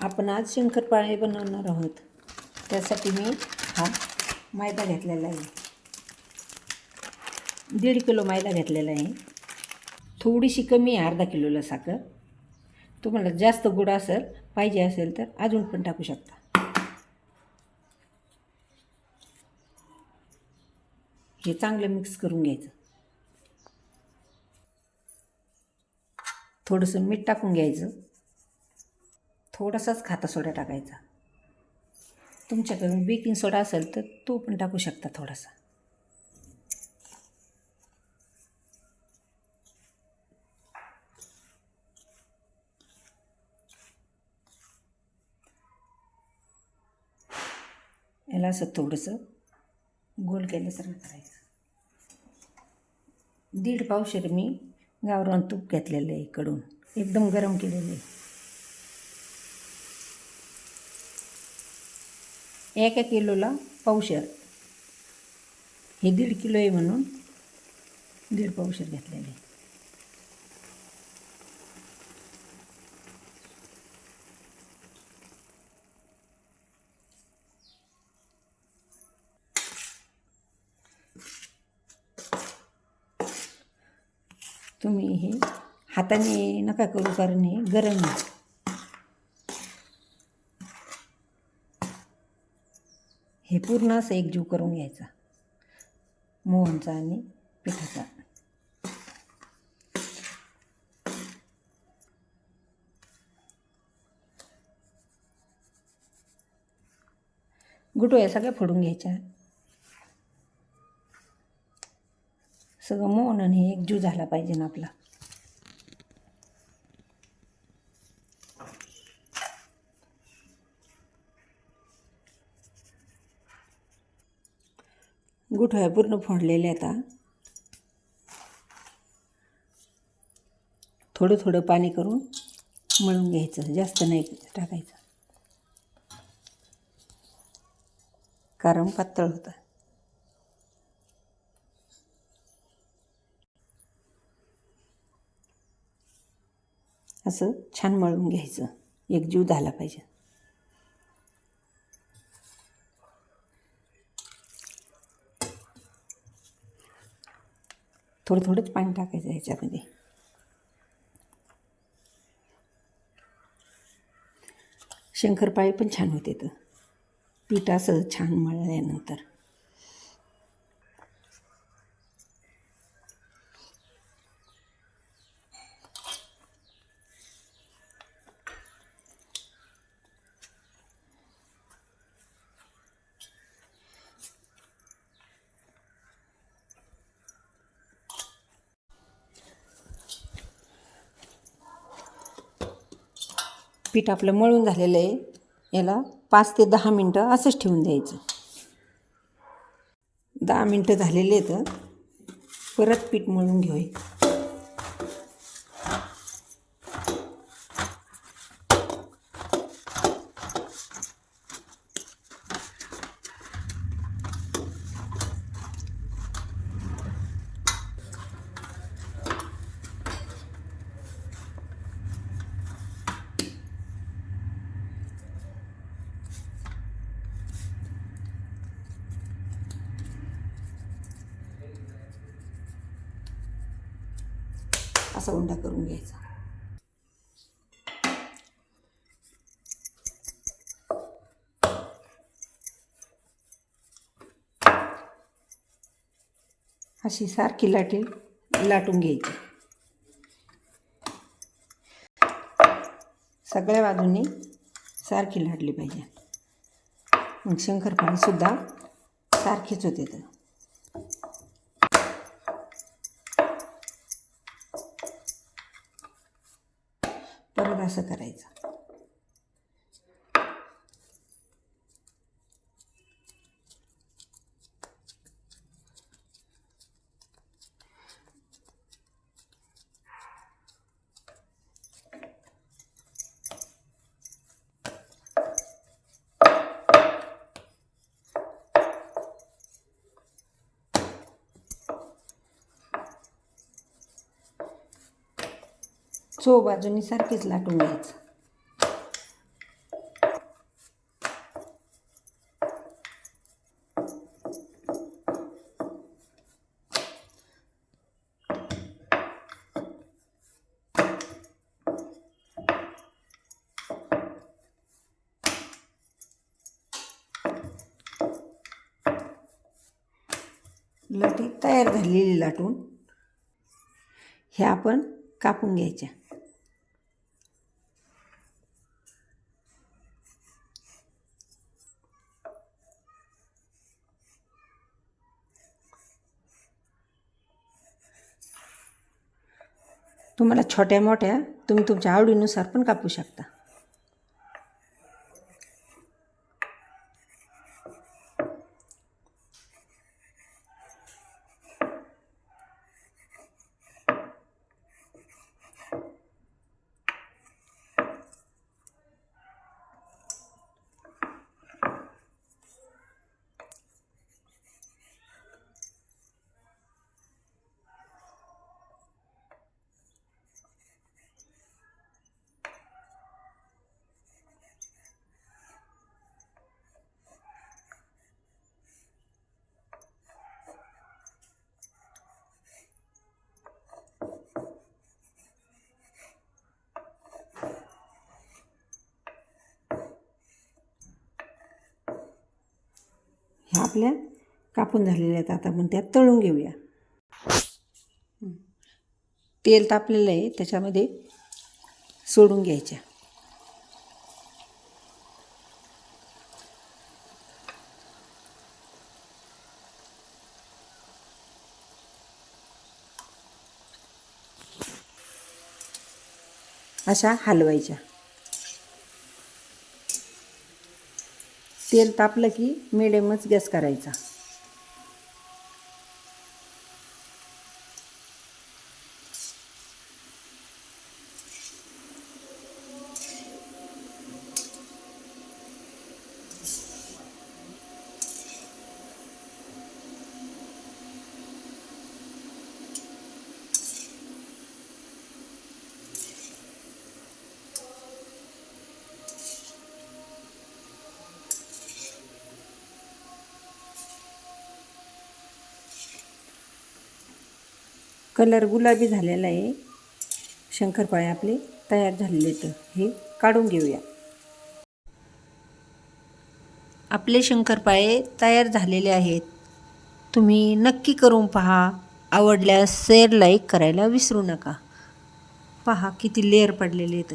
आपण आज शंकरपाळे बनवणार आहोत. त्यासाठी मी हा मैदा घेतलेला आहे. दीड किलो मैदा घेतलेला आहे. थोडीशी कमी आहे अर्धा किलोला साखर. तुम्हाला जास्त गोड असेल पाहिजे असेल तर अजून पण टाकू शकता. हे चांगलं मिक्स करून घ्यायचं. थोडंसं मीठ टाकून घ्यायचं. थोडासाच खाता सोडा टाकायचा. तुमच्याकडून बेकिंग सोडा असेल तर तो पण टाकू शकता थोडासा. याला असं थोडंसं गोल केल्यासारखं करायचं. दीड पावशेर मी गावरान तूप घेतलेलं आहे कडून एकदम गरम केलेलं आहे. एका किलोला पावशेर. हे दीड किलो आहे म्हणून दीड पावशेर घेतलेले. तुम्ही हे हाताने नका करू कारण हे गरम हे पूर्ण असं एकजीव करून घ्यायचा. मोहनचा आणि पिठाचा. गुटोया सगळ्या फोडून घ्यायच्या. सगळं मोहन आणि हे एकजीव झाला पाहिजे ना आपला. गुठळ्या पूर्ण फोडलेल्या आता थोडं थोडं पाणी करून मळून घ्यायचं जास्त नाही टाकायचं. कारण पातळ होतं. असं छान मळून घ्यायचं. एक जीव झाला पाहिजे. थोडं थोडंच पाणी टाकायचं ह्याच्यामध्ये. शंकरपाळी पण छान होते तर पीठ असं छान मळल्यानंतर. पीठ आपलं मळून झालेलं आहे. याला पाच ते दहा मिनटं असंच ठेवून द्यायचं. दहा मिनटं झालेले आहेत. परत पीठ मळून घेऊया असा उंडा करून घ्यायचा. अशी सारखी लाटी लाटून घ्यायची. सगळ्या बाजूंनी सारखी लाटली पाहिजे. मग शंकरपाळीसुद्धा सारखीच होते तर. परत असं करायचं. चो बाजूनी सारखीच लाटून घ्यायचं. लटी तयार झालेली लाटून ह्या आपण कापून घ्यायच्या. तुम्हाला छोट्या मोठ्या तुम्ही तुमच्या आवडीनुसार पण कापू शकता. ह्या आपल्या कापून झालेल्या आहेत. आता आपण त्यात तळून घेऊया. तेल तापलेलं आहे त्याच्यामध्ये सोडून घ्यायच्या. अशा हलवायच्या. तेल तापलं की मिडियमच गॅस करायचा. कलर गुलाबी झालेला आहे. शंकरपाळे आपले तयार झालेले तर हे काढून घेऊया. आपले शंकरपाळे तयार झालेले आहेत. तुम्ही नक्की करून पहा. आवडल्यास शेअर लाईक करायला विसरू नका. पहा किती लेअर पडलेले आहेत.